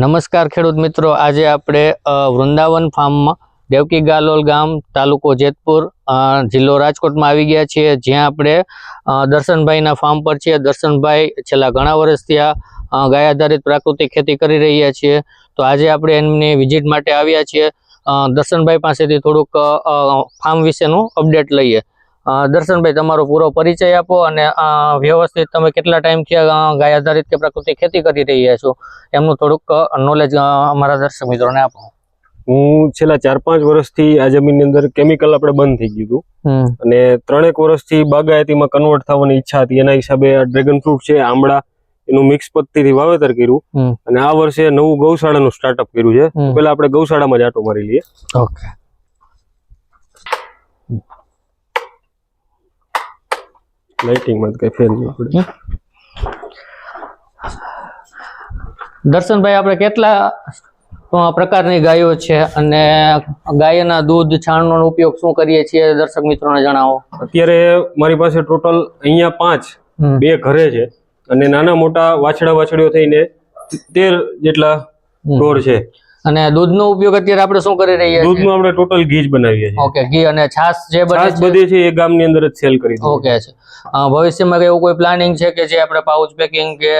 નમસ્કાર ખેડૂત મિત્રો. આજે આપણે વૃંદાવન ફાર્મમાં દેવકી ગાલોલ ગામ તાલુકો જેતપુર જિલ્લો રાજકોટમાં આવી ગયા છીએ. જ્યાં આપણે દર્શનભાઈના ફાર્મ પર છીએ. દર્શનભાઈ છેલ્લા ઘણા વર્ષથી આ ગાય આધારિત પ્રાકૃતિક ખેતી કરી રહ્યા છીએ. તો આજે આપણે એમની વિઝિટ માટે આવ્યા છીએ. દર્શનભાઈ પાસેથી થોડુંક ફાર્મ વિશેનું અપડેટ લઈએ. દર્શનભાઈ તમારો પૂરો પરિચય આપો અને વ્યવસ્થિત તમે કેટલા ટાઈમથી ગાય આધારિત કે પ્રાકૃતિક ખેતી કરી રહ્યા છો એમનું થોડુંક નોલેજ અમારા દર્શક મિત્રોને આપો. હું છેલ્લા ચાર પાંચ વર્ષથી આ જમીનની અંદર કેમિકલ આપણે બંધ થઈ ગયું હતું. અને ત્રણેક વર્ષથી બાગાયતીમાં કન્વર્ટ થવાની ઈચ્છા હતી. એના હિસાબે ડ્રેગન ફ્રૂટ છે આમળા એનું મિક્સ પત્તીથી વાવેતર કર્યું. અને આ વર્ષે નવું ગૌશાળાનું સ્ટાર્ટઅપ કર્યું છે. પેલા આપણે ગૌશાળામાં જ આટો મારી લઈએ. ઓકે. લાઇટિંગમાં કઈ ફેર નહીં પડે. દર્શનભાઈ આપણે કેટલા પ્રકારની ગાયો છે અને ગાયના દૂધ છાણનો ઉપયોગ શું કરીએ છીએ? દર્શક મિત્રોને જણાવો. અત્યારે મારી પાસે ટોટલ અહીંયા પાંચ બે ઘરે છે અને નાના મોટા વાછડા વાછડીઓ થઈને તેર જેટલા ઢોર છે. અને દૂધનો ઉપયોગ અત્યારે આપણે શું કરી રહ્યા છીએ? દૂધનું આપણે ટોટલ ઘી જ બનાવીએ છીએ. ઓકે ઘી અને છાશ જે બને છાશ બધી છે એ ગામની અંદર જ સેલ કરી ઓકે છે. ભવિષ્યમાં કે એવું કોઈ પ્લાનિંગ છે કે જે આપણે પાઉચ પેકિંગ કે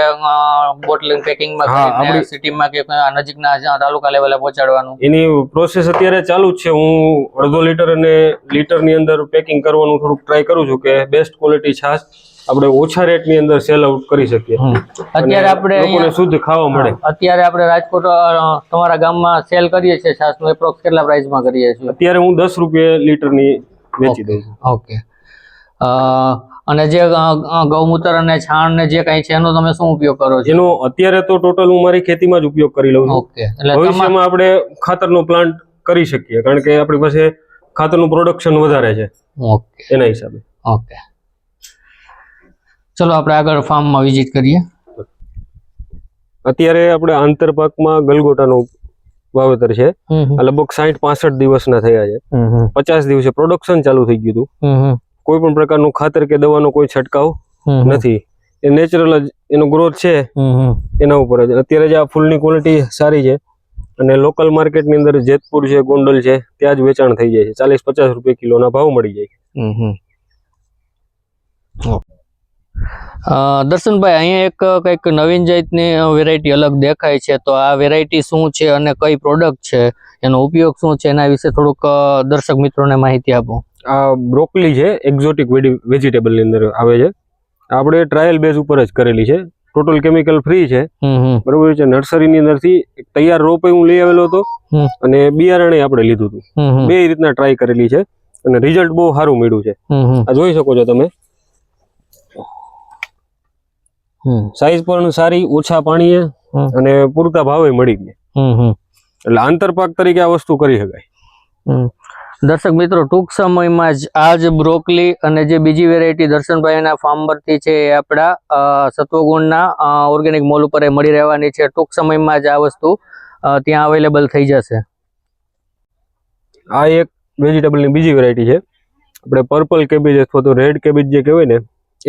બોટલિંગ પેકિંગમાં આપણી- સિટીમાં કે નજીકના તાલુકા લેવલે પહોંચાડવાનું? એની પ્રોસેસ અત્યારે ચાલુ જ છે. હું અડધો લીટર અને લીટરની અંદર પેકિંગ કરવાનું થોડુંક ટ્રાય કરું છું કે બેસ્ટ ક્વોલિટી છાશ આપણે ઓછા રેટની અંદર સેલ આઉટ કરી શકીએ. અત્યારે આપણે લોકોને શુદ્ધ ખાવા મળે. અત્યારે આપણે રાજકોટ તમારા ગામમાં સેલ કરીએ છીએ છાસનું એપ્રોક્સ કેટલા પ્રાઇસમાં કરીએ છીએ? અત્યારે હું દસ રૂપિયા લીટરની વેચી દઉં છું. ઓકે. અ, અને જે ગૌમૂત્ર અને છાણ ને જે કાંઈ છે એનો તમે શું ઉપયોગ કરો છો? જેનો અત્યારે તો ટોટલ હું મારી ખેતીમાં જ ઉપયોગ કરી લઉં છું. ઓકે. એટલે ભવિષ્યમાં આપણે ખાતરનો પ્લાન્ટ કરી શકીએ કારણ કે આપણી પાસે ખાતરનું પ્રોડક્શન વધારે છે ઓકે. એના હિસાબે. ઓકે. ચલો આપણે આગળ ફાર્મમાં વિઝિટ કરીએ. અત્યારે આપણે આંતરપાકમાં ગલગોટાનો વાવેતર છે. લગભગ સાઠ પાસઠ દિવસના થયા છે. પચાસ દિવસે પ્રોડક્શન ચાલુ થઈ ગયું હતું. કોઈ પણ પ્રકારનું ખાતર કે દવાનો કોઈ છંટકાવ. નથી. એ નેચરલ જ એનો ગ્રોથ છે. એના ઉપર જ. અત્યારે જે આ ફૂલની ક્વોલિટી સારી છે. અને લોકલ માર્કેટની અંદર જેતપુર છે ગોંડલ છે ત્યાં જ વેચાણ થઈ જાય છે. ચાલીસ પચાસ રૂપિયા કિલોના ભાવ મળી જાય દર્શનભાઈ અહીંયા એક કંઈક નવીન જાતની વેરાયટી અલગ દેખાય છે. તો આ વેરાયટી શું છે અને કઈ પ્રોડક્ટ છે? એનો ઉપયોગ શું છે? એના વિશે થોડુંક દર્શક મિત્રોને માહિતી આપો. આ બ્રોકલી છે એક્ઝોટિક વેજીટેબલની અંદર આવે છે. આપણે ટ્રાયલ બેઝ ઉપર જ કરેલી છે. ટોટલ કેમિકલ ફ્રી છે. બરોબર છે. નર્સરીની અંદરથી તૈયાર રોપે હું લઈ આવેલો હતો. અને બિયારણે આપણે લીધું હતું. બે રીતના ટ્રાય કરેલી છે. અને રિઝલ્ટ બહુ સારું મળ્યું છે. આ જોઈ શકો છો તમે. સાઈઝ પણ સારી ઓછા પાણીએ અને પૂરતા ભાવે મળી ગયા. એટલે આંતરપાક તરીકે આ વસ્તુ કરી શકાય. દર્શક મિત્રો ટૂંક સમયમાં જ આ જ બ્રોકલી અને જે બીજી વેરાયટી દર્શનભાઈના ફાર્મ પરથી છે એ આપણા સત્વગુણના ઓર્ગેનિક મોલ ઉપર એ મળી રહેવાની છે. ટૂંક સમયમાં જ આ વસ્તુ ત્યાં અવેલેબલ થઈ જશે. આ એક વેજીટેબલની બીજી વેરાયટી છે. આપણે પર્પલ કેબેજ અથવા તો રેડ કેબેજ જે કહેવાય ને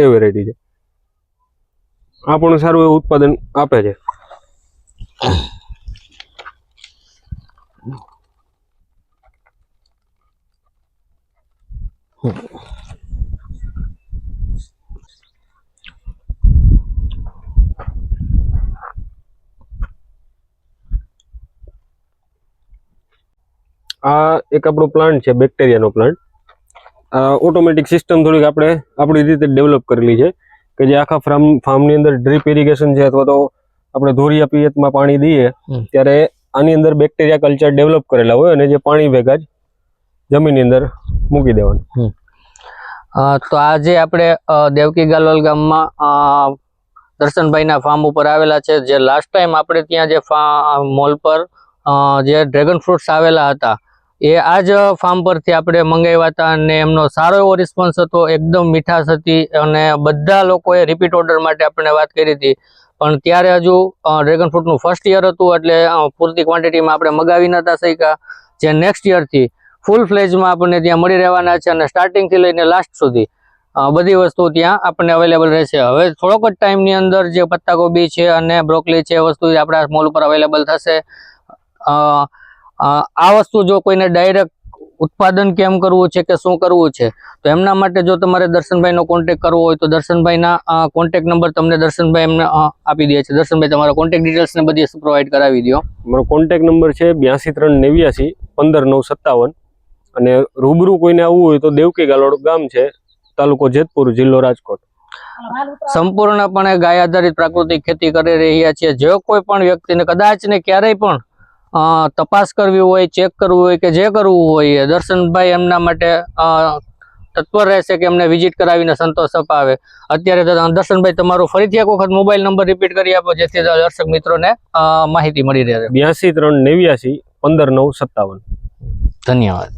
એ વેરાયટી છે. આ પણ સારું એવું ઉત્પાદન આપે છે. આ એક આપણો પ્લાન્ટ છે બેક્ટેરિયાનો પ્લાન્ટ ઓટોમેટિક સિસ્ટમ થોડીક આપણે આપણી રીતે ડેવલપ કરેલી છે. કે જે આખા ફાર્મ ફાર્મની અંદર ડ્રીપ ઇરિગેશન છે અથવા તો આપણે ધોરિયા પિયતમાં પાણી દઈએ ત્યારે આની અંદર બેક્ટેરિયા કલ્ચર ડેવલપ કરેલા હોય અને જે પાણી ભેગા જ જમીનની અંદર મૂકી દેવાનું. તો આજે આપણે દેવકી ગાલોલ ગામમાં દર્શનભાઈના ફાર્મ ઉપર આવેલા છે જે લાસ્ટ ટાઈમ આપણે ત્યાં જે મોલ પર જે ડ્રેગન ફ્રૂટ્સ આવેલા હતા એ આ જ ફાર્મ પરથી આપણે મંગાવ્યા હતા અને એમનો સારો એવો રિસ્પોન્સ હતો, એકદમ મીઠાશ હતી અને બધા લોકોએ રિપીટ ઓર્ડર માટે આપણે વાત કરી હતી. પણ ત્યારે હજુ ડ્રેગન ફ્રૂટનું ફર્સ્ટ યર હતું એટલે પૂરતી ક્વોન્ટિટીમાં આપણે મગાવી નહોતા શક્યા. જે નેક્સ્ટ યરથી ફૂલ ફ્લેજમાં આપણને ત્યાં મળી રહેવાના છે અને સ્ટાર્ટિંગથી લઈને લાસ્ટ સુધી બધી વસ્તુ ત્યાં આપણને અવેલેબલ રહેશે. હવે થોડોક જ ટાઈમની અંદર જે પત્તાગોબી છે અને બ્રોકલી છે એ વસ્તુ આપણા મોલ ઉપર અવેલેબલ થશે. આ વસ્તુ જો કોઈને ડાયરેક્ટ ઉત્પાદન કેમ કરવું છે કે શું કરવું છે તો એમના માટે જો તમારે દર્શનભાઈનો કોન્ટેક કરવો હોય તો દર્શનભાઈના કોન્ટેક નંબર તમને દર્શનભાઈ એમને આપી દે છે. દર્શનભાઈ તમારા કોન્ટેક ડિટેલ્સ ને બધી પ્રોવાઈડ કરાવી દો મારો કોન્ટેક નંબર છે બ્યાસી ત્રણ નેવ્યાસી પંદર નવ સત્તાવન અને રૂબરૂ કોઈને આવવું હોય તો દેવકી ગાલોડ ગામ છે તાલુકો જેતપુર જિલ્લો રાજકોટ. સંપૂર્ણપણે ગાય આધારિત પ્રાકૃતિક ખેતી કરી રહ્યા છીએ. જો કોઈ પણ વ્યક્તિને કદાચ ને ક્યારેય પણ તપાસ કરવી હોય ચેક કરવું હોય કે જે કરવું હોય એ દર્શનભાઈ એમના માટે તત્પર રહેશે કે એમને વિઝિટ કરાવીને સંતોષ અપાવે. અત્યારે દર્શનભાઈ તમારું ફરીથી એક વખત મોબાઈલ નંબર રિપીટ કરી આપો જેથી દર્શક મિત્રોને માહિતી મળી રહે. બ્યાસી ત્રણ નેવ્યાસી પંદર નવ સત્તાવન. ધન્યવાદ.